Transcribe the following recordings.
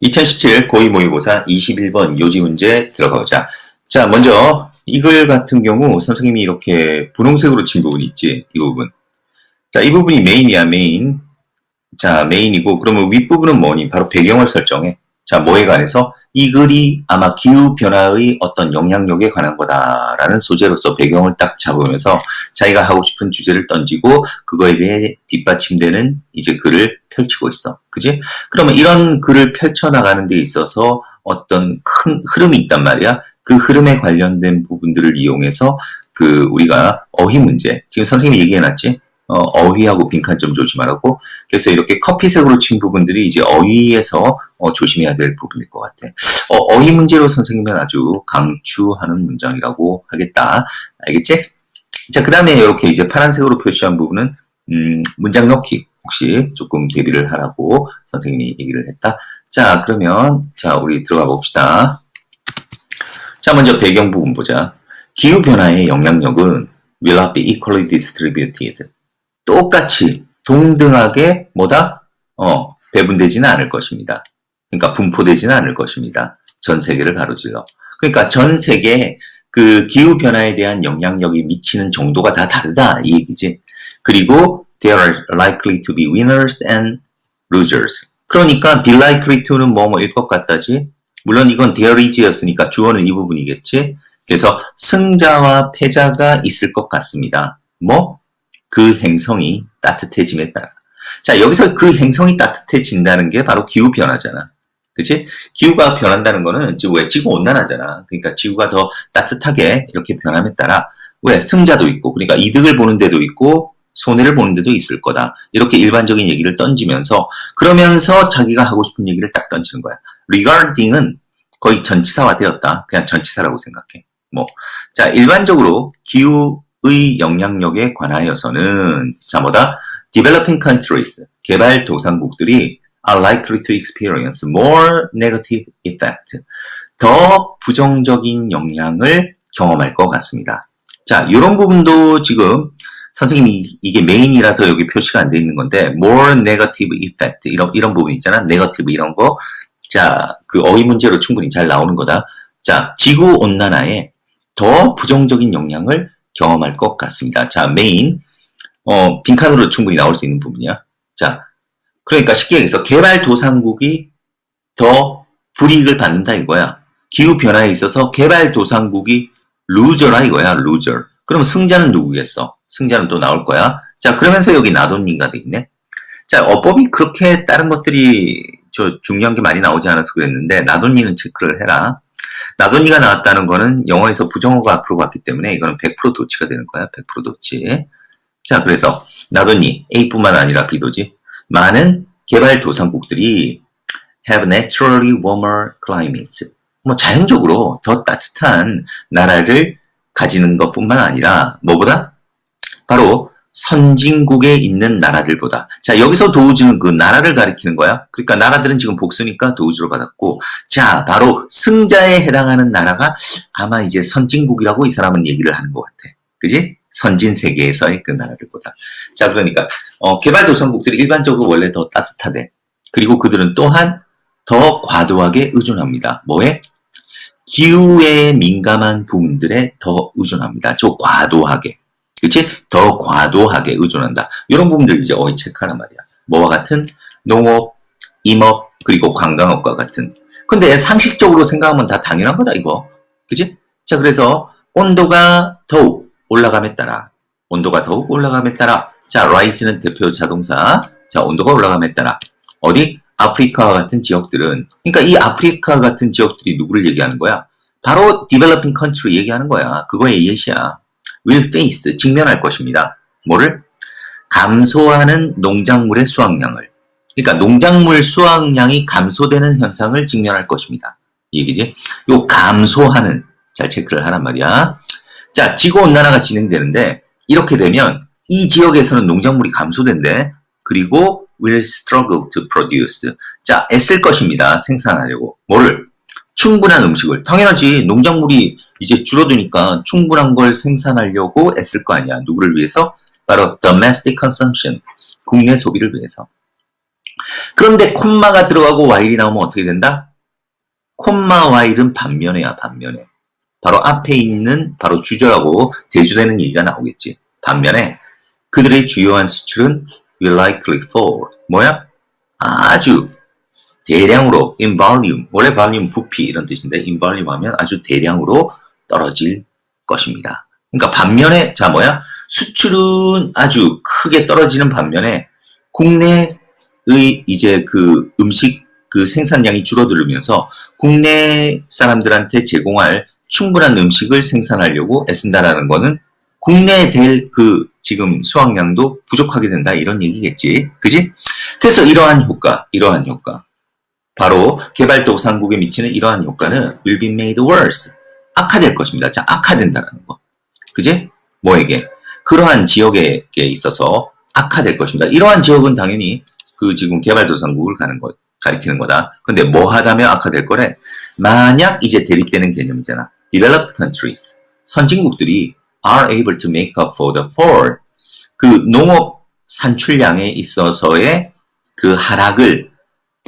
2017 고위 모의고사 21번 요지 문제 들어가보자. 자, 먼저 이글 같은 경우 선생님이 이렇게 분홍색으로 친 부분이 있지, 이 부분. 자, 이 부분이 메인이야, 메인. 자, 메인이고, 그러면 윗부분은 뭐니? 바로 배경을 설정해. 자, 뭐에 관해서? 이 글이 아마 기후변화의 어떤 영향력에 관한 거다라는 소재로서 배경을 딱 잡으면서 자기가 하고 싶은 주제를 던지고 그거에 대해 뒷받침되는 이제 글을 펼치고 있어. 그지? 그러면 이런 글을 펼쳐나가는 데 있어서 어떤 큰 흐름이 있단 말이야. 그 흐름에 관련된 부분들을 이용해서 그 우리가 어휘 문제, 지금 선생님이 얘기해놨지? 어, 휘하고 빈칸 좀 조심하라고. 그래서 이렇게 커피색으로 친 부분들이 이제 어휘에서 어, 조심해야 될 부분일 것 같아. 어, 휘 문제로 선생님은 아주 강추하는 문장이라고 하겠다. 알겠지? 자, 그 다음에 이렇게 이제 파란색으로 표시한 부분은, 음, 문장 넣기. 혹시 조금 대비를 하라고 선생님이 얘기를 했다. 자, 그러면, 자, 우리 들어가 봅시다. 자, 먼저 배경 부분 보자. 기후 변화의 영향력은 will not be equally distributed. 똑같이 동등하게 뭐다? 어, 배분되지는 않을 것입니다. 그러니까 분포되지는 않을 것입니다. 전 세계를 가로질러. 그러니까 전 세계 그 기후 변화에 대한 영향력이 미치는 정도가 다 다르다 이 얘기지. 그리고 there are likely to be winners and losers. 그러니까 be likely to는 뭐뭐일 것 같다지. 물론 이건 there is였으니까 주어는 이 부분이겠지. 그래서 승자와 패자가 있을 것 같습니다. 뭐? 그 행성이 따뜻해짐에 따라. 자, 여기서 그 행성이 따뜻해진다는 게 바로 기후 변화잖아. 그치? 기후가 변한다는 거는 지금 왜 지구 온난화잖아. 그러니까 지구가 더 따뜻하게 이렇게 변함에 따라 왜 승자도 있고 그러니까 이득을 보는 데도 있고 손해를 보는 데도 있을 거다. 이렇게 일반적인 얘기를 던지면서 그러면서 자기가 하고 싶은 얘기를 딱 던지는 거야. regarding은 거의 전치사화 되었다. 그냥 전치사라고 생각해. 뭐. 자, 일반적으로 기후의 영향력에 관하여서는 자, 뭐다? developing countries, 개발도상국들이 are likely to experience more negative effect. 더 부정적인 영향을 경험할 것 같습니다. 자, 이런 부분도 지금 선생님이 이게 메인이라서 여기 표시가 안 돼 있는 건데 more negative effect 이런 이런 부분 있잖아. 네거티브 이런 거. 자, 그 어휘 문제로 충분히 잘 나오는 거다. 자, 지구 온난화에 더 부정적인 영향을 경험할 것 같습니다. 자, 메인 어, 빈칸으로 충분히 나올 수 있는 부분이야. 자, 그러니까 쉽게 얘기해서 개발도상국이 더 불이익을 받는다 이거야. 기후 변화에 있어서 개발도상국이 루저라 이거야, 루저. 그럼 승자는 누구겠어? 승자는 또 나올 거야. 자, 그러면서 여기 나돈니가 돼 있네. 자, 어법이 그렇게 다른 것들이 저 중요한 게 많이 나오지 않아서 그랬는데, 나돈니는 체크를 해라. 나돈니가 나왔다는 거는 영어에서 부정어가 앞으로 갔기 때문에 이거는 100% 도치가 되는 거야, 100% 도치. 자, 그래서 나돈니, A뿐만 아니라 B도지. 많은 개발도상국들이 have naturally warmer climates. 뭐 자연적으로 더 따뜻한 나라를 가지는 것뿐만 아니라 뭐보다 바로 선진국에 있는 나라들보다. 자 여기서 도우주는 그 나라를 가리키는 거야. 그러니까 나라들은 지금 복수니까 도우주로 받았고 자 바로 승자에 해당하는 나라가 아마 이제 선진국이라고 이 사람은 얘기를 하는 것 같아. 그지? 선진 세계에서의 그 나라들보다. 자 그러니까 어, 개발도상국들이 일반적으로 원래 더 따뜻하대. 그리고 그들은 또한 더 과도하게 의존합니다. 뭐에? 기후에 민감한 부분들에 더 의존합니다. 저 과도하게. 그치? 더 과도하게 의존한다. 이런 부분들 이제 어휘 체크하란 말이야. 뭐와 같은? 농업, 임업, 그리고 관광업과 같은. 근데 상식적으로 생각하면 다 당연한 거다, 이거. 그치? 자, 그래서 온도가 더욱 올라감에 따라, 온도가 더욱 올라감에 따라, 자, rise는 대표 자동사. 자, 온도가 올라감에 따라, 어디? 아프리카와 같은 지역들은 그러니까 이 아프리카 같은 지역들이 누구를 얘기하는 거야? 바로 developing country 얘기하는 거야. 그거의 예시야. Will face 직면할 것입니다. 뭐를? 감소하는 농작물의 수확량을. 그러니까 농작물 수확량이 감소되는 현상을 직면할 것입니다. 이 얘기지? 요 감소하는 잘 체크를 하란 말이야. 자, 지구 온난화가 진행되는데 이렇게 되면 이 지역에서는 농작물이 감소된대. 그리고 will struggle to produce. 자, 애쓸 것입니다. 생산하려고. 뭐를? 충분한 음식을. 당연하지. 농작물이 이제 줄어드니까 충분한 걸 생산하려고 애쓸 거 아니야. 누구를 위해서? 바로 domestic consumption. 국내 소비를 위해서. 그런데 콤마가 들어가고 while이 나오면 어떻게 된다? 콤마 while은 반면에야 반면에. 바로 앞에 있는 바로 주절하고 대주되는 얘기가 나오겠지. 반면에 그들의 주요한 수출은 will likely fall. 뭐야? 아주 대량으로 in volume. 원래 volume 부피 이런 뜻인데 in volume 하면 아주 대량으로 떨어질 것입니다. 그러니까 반면에 자 뭐야? 수출은 아주 크게 떨어지는 반면에 국내의 이제 그 음식 그 생산량이 줄어들면서 국내 사람들한테 제공할 충분한 음식을 생산하려고 애쓴다라는 거는 국내에 될 그 지금 수확량도 부족하게 된다 이런 얘기겠지. 그지? 그래서 이러한 효과, 이러한 효과. 바로 개발도상국에 미치는 이러한 효과는 will be made worse. 악화될 것입니다. 자, 악화된다라는 거. 그지? 뭐에게? 그러한 지역에 있어서 악화될 것입니다. 이러한 지역은 당연히 그 지금 개발도상국을 가는 거, 가리키는 거다. 근데 뭐 하다면 악화될 거래? 만약 이제 대립되는 개념이잖아. developed countries. 선진국들이 are able to make up for the fall. 그 농업 산출량에 있어서의 그 하락을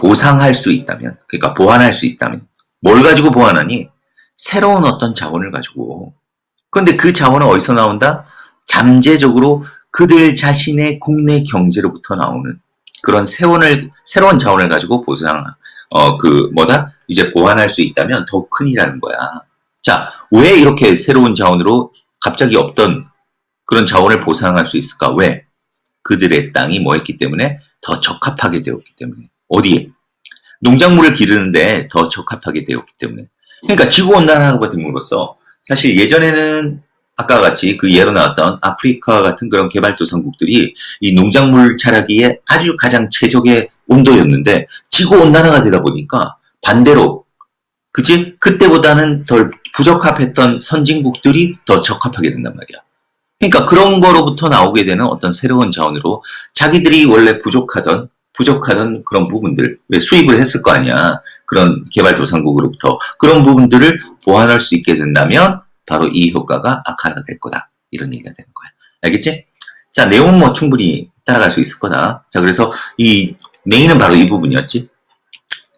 보상할 수 있다면, 그러니까 보완할 수 있다면, 뭘 가지고 보완하니? 새로운 어떤 자원을 가지고. 근데 그 자원은 어디서 나온다? 잠재적으로 그들 자신의 국내 경제로부터 나오는 그런 새로운을, 새로운 자원을 가지고 보상, 어, 그, 뭐다? 이제 보완할 수 있다면 더 큰이라는 거야. 자, 왜 이렇게 새로운 자원으로 갑자기 없던 그런 자원을 보상할 수 있을까? 왜? 그들의 땅이 뭐였기 때문에 더 적합하게 되었기 때문에. 어디에? 농작물을 기르는데 더 적합하게 되었기 때문에. 그러니까 지구온난화가 됨으로써 사실 예전에는 아까 같이 그 예로 나왔던 아프리카 같은 그런 개발도상국들이 이 농작물 자라기에 아주 가장 최적의 온도였는데 지구온난화가 되다 보니까 반대로 그치? 그때보다는 덜 부적합했던 선진국들이 더 적합하게 된단 말이야. 그러니까 그런 거로부터 나오게 되는 어떤 새로운 자원으로 자기들이 원래 부족하던 부족하던 그런 부분들 왜 수입을 했을 거 아니야. 그런 개발도상국으로부터 그런 부분들을 보완할 수 있게 된다면 바로 이 효과가 악화가 될 거다. 이런 얘기가 되는 거야. 알겠지? 자 내용은 뭐 충분히 따라갈 수 있을 거다. 자 그래서 이 메인은 바로 이 부분이었지.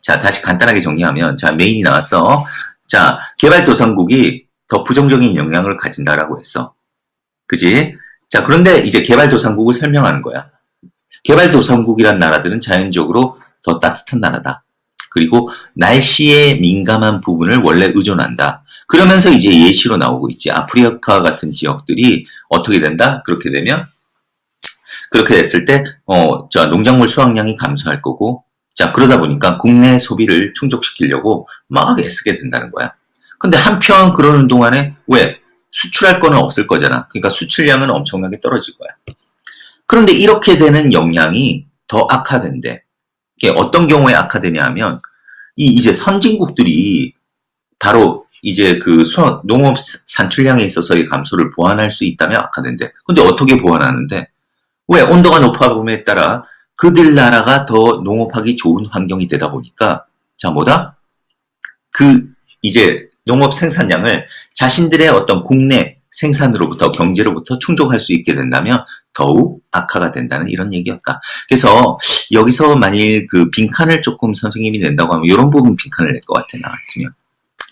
자 다시 간단하게 정리하면 자 메인이 나왔어. 자 개발도상국이 더 부정적인 영향을 가진다라고 했어. 그지? 자, 그런데 이제 개발도상국을 설명하는 거야. 개발도상국이란 나라들은 자연적으로 더 따뜻한 나라다. 그리고 날씨에 민감한 부분을 원래 의존한다. 그러면서 이제 예시로 나오고 있지. 아프리카 같은 지역들이 어떻게 된다? 그렇게 되면 그렇게 됐을 때, 어, 자, 농작물 수확량이 감소할 거고, 자, 그러다 보니까 국내 소비를 충족시키려고 막 애쓰게 된다는 거야. 근데 한편 그러는 동안에 왜? 수출할 거는 없을 거잖아. 그러니까 수출량은 엄청나게 떨어질 거야. 그런데 이렇게 되는 영향이 더 악화된대. 이게 어떤 경우에 악화되냐 하면, 이 이제 선진국들이 바로 이제 그 수확, 농업 산출량에 있어서의 감소를 보완할 수 있다면 악화된대. 근데 어떻게 보완하는데? 왜? 온도가 높아봄에 따라 그들 나라가 더 농업하기 좋은 환경이 되다 보니까, 자, 뭐다? 그, 이제 농업 생산량을 자신들의 어떤 국내 생산으로부터 경제로부터 충족할 수 있게 된다면 더욱 악화가 된다는 이런 얘기였다. 그래서 여기서 만일 그 빈칸을 조금 선생님이 낸다고 하면 이런 부분 빈칸을 낼 것 같아 나 같으면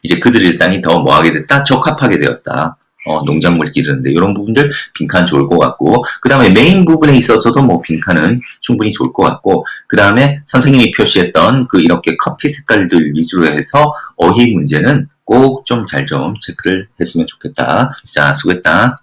이제 그들의 땅이 더 뭐하게 됐다 적합하게 되었다. 어, 농작물 기르는데 이런 부분들 빈칸 좋을 것 같고 그 다음에 메인 부분에 있어서도 뭐 빈칸은 충분히 좋을 것 같고 그 다음에 선생님이 표시했던 그 이렇게 커피 색깔들 위주로 해서 어휘 문제는 꼭 좀 잘좀 체크를 했으면 좋겠다. 자, 수고했다.